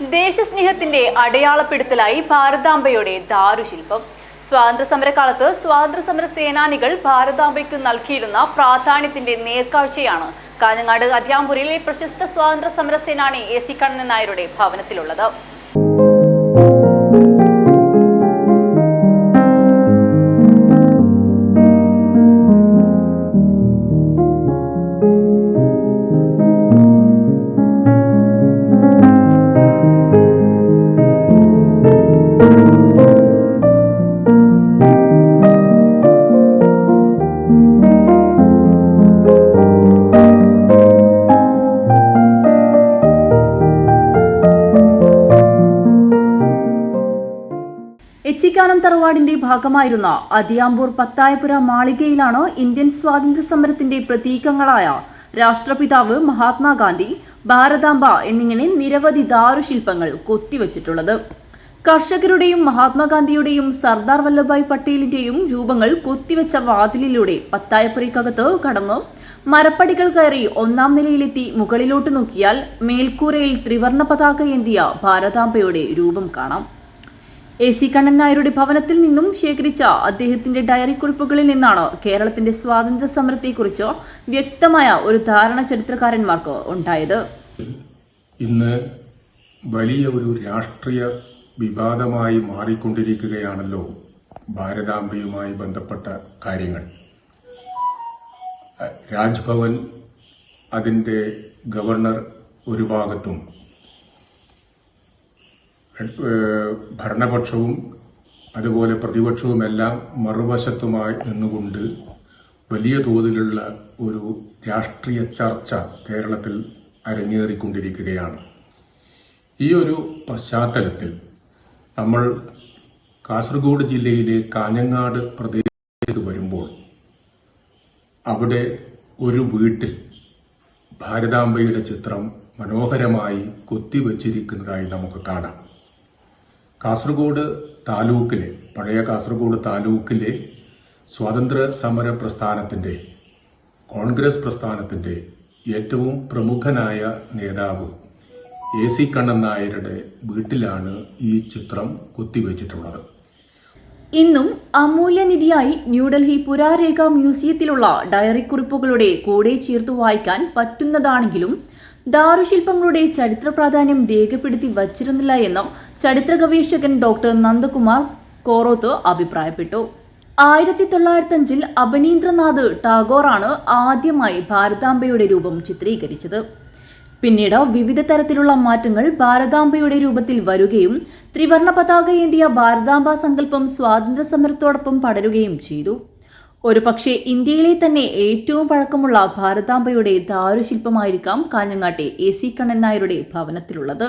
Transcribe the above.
ദേശസ്നേഹത്തിന്റെ അടയാളപ്പെടുത്തലായി ഭാരതാംബയുടെ ദാരുശില്പം. സ്വാതന്ത്ര്യ സമരകാലത്ത് സ്വാതന്ത്ര്യ സമര സേനാനികൾ ഭാരതാംബയ്ക്ക് നൽകിയിരുന്ന പ്രാധാന്യത്തിന്റെ നേർക്കാഴ്ചയാണ് കാഞ്ഞങ്ങാട് അധ്യാപുരയിലെ പ്രശസ്ത സ്വാതന്ത്ര്യ സമര സേനാനി എ സി കണ്ണൻ നായരുടെ ഭവനത്തിലുള്ളത്. എച്ചിക്കാനം തറവാടിന്റെ ഭാഗമായിരുന്ന അതിയാമ്പൂർ പത്തായപുര മാളികയിലാണ് ഇന്ത്യൻ സ്വാതന്ത്ര്യ സമരത്തിന്റെ പ്രതീകങ്ങളായ രാഷ്ട്രപിതാവ് മഹാത്മാഗാന്ധി ഭാരതാംബ എന്നിങ്ങനെ നിരവധി ദാരുശില്പങ്ങൾ കൊത്തിവച്ചിട്ടുള്ളത്. കർഷകരുടെയും മഹാത്മാഗാന്ധിയുടെയും സർദാർ വല്ലഭായ് പട്ടേലിന്റെയും രൂപങ്ങൾ കൊത്തിവെച്ച വാതിലിലൂടെ പത്തായപ്പുരയ്ക്കകത്ത് കടന്ന് മരപ്പടികൾ കയറി ഒന്നാം നിലയിലെത്തി മുകളിലോട്ട് നോക്കിയാൽ മേൽക്കൂരയിൽ ത്രിവർണ പതാക ഏന്തിയ ഭാരതാംബയുടെ രൂപം കാണാം. എ സി കണ്ണൻ നായരുടെ ഭവനത്തിൽ നിന്നും ശേഖരിച്ച അദ്ദേഹത്തിന്റെ ഡയറി കുറിപ്പുകളിൽ നിന്നാണ് കേരളത്തിന്റെ സ്വാതന്ത്ര്യ സമരത്തെക്കുറിച്ച് വ്യക്തമായ ഒരു ധാരണ ചരിത്രകാരന്മാർക്ക് ഉണ്ടായത്. ഇന്ന് വലിയ ഒരു രാഷ്ട്രീയ വിവാദമായി മാറിക്കൊണ്ടിരിക്കുകയാണല്ലോ ഭാരതാംബയുമായി ബന്ധപ്പെട്ട കാര്യങ്ങൾ. രാജ്ഭവൻ അതിന്റെ ഗവർണർ ഒരു ഭാഗത്തും ഭരണപക്ഷവും അതുപോലെ പ്രതിപക്ഷവുമെല്ലാം മറുവശത്തുമായി നിന്നുകൊണ്ട് വലിയ തോതിലുള്ള ഒരു രാഷ്ട്രീയ ചർച്ച കേരളത്തിൽ അരങ്ങേറിക്കൊണ്ടിരിക്കുകയാണ്. ഈ ഒരു പശ്ചാത്തലത്തിൽ നമ്മൾ കാസർഗോഡ് ജില്ലയിലെ കാഞ്ഞങ്ങാട് പ്രദേശത്ത് വരുമ്പോൾ അവിടെ ഒരു വീട്ടിൽ ഭാരതാംബയുടെ ചിത്രം മനോഹരമായി കൊത്തിവച്ചിരിക്കുന്നതായി നമുക്ക് കാണാം. കാസർഗോഡ് താലൂക്കിലെ പഴയ കാസർഗോഡ് താലൂക്കിലെ സ്വാതന്ത്ര്യ സമര പ്രസ്ഥാനത്തിന്റെ കോൺഗ്രസ് പ്രസ്ഥാനത്തിന്റെ ഏറ്റവും പ്രമുഖനായ നേതാവ് എ സി കണ്ണൻ നായരുടെ വീട്ടിലാണ് ഈ ചിത്രം കുത്തിവെച്ചിട്ടുള്ളത്. ഇന്നും അമൂല്യനിധിയായി ന്യൂഡൽഹി പുരാരേഖ മ്യൂസിയത്തിലുള്ള ഡയറി കുറിപ്പുകളുടെ കൂടെ ചേർത്തു വായിക്കാൻ പറ്റുന്നതാണെങ്കിലും ദാരുശില്പങ്ങളുടെ ചരിത്ര പ്രാധാന്യം രേഖപ്പെടുത്തി വച്ചിരുന്നില്ല എന്നും ചരിത്ര ഗവേഷകൻ ഡോക്ടർ നന്ദകുമാർ കോറോത്ത് അഭിപ്രായപ്പെട്ടു. ആയിരത്തി തൊള്ളായിരത്തി അഞ്ചിൽ അഭിനീന്ദ്രനാഥ് ടാഗോറാണ് ആദ്യമായി ഭാരതാംബയുടെ രൂപം ചിത്രീകരിച്ചത്. പിന്നീട് വിവിധ തരത്തിലുള്ള മാറ്റങ്ങൾ ഭാരതാംബയുടെ രൂപത്തിൽ വരികയും ത്രിവർണ പതാക ഏന്തിയ ഭാരതാംബ സങ്കല്പം സ്വാതന്ത്ര്യ സമരത്തോടൊപ്പം പടരുകയും ചെയ്തു. ഒരുപക്ഷെ ഇന്ത്യയിലെ തന്നെ ഏറ്റവും പഴക്കമുള്ള ഭാരതാംബയുടെ ദാരുശില്പമായിരിക്കാം കാഞ്ഞങ്ങാട്ടെ എ സി കണ്ണൻ നായരുടെ ഭവനത്തിലുള്ളത്.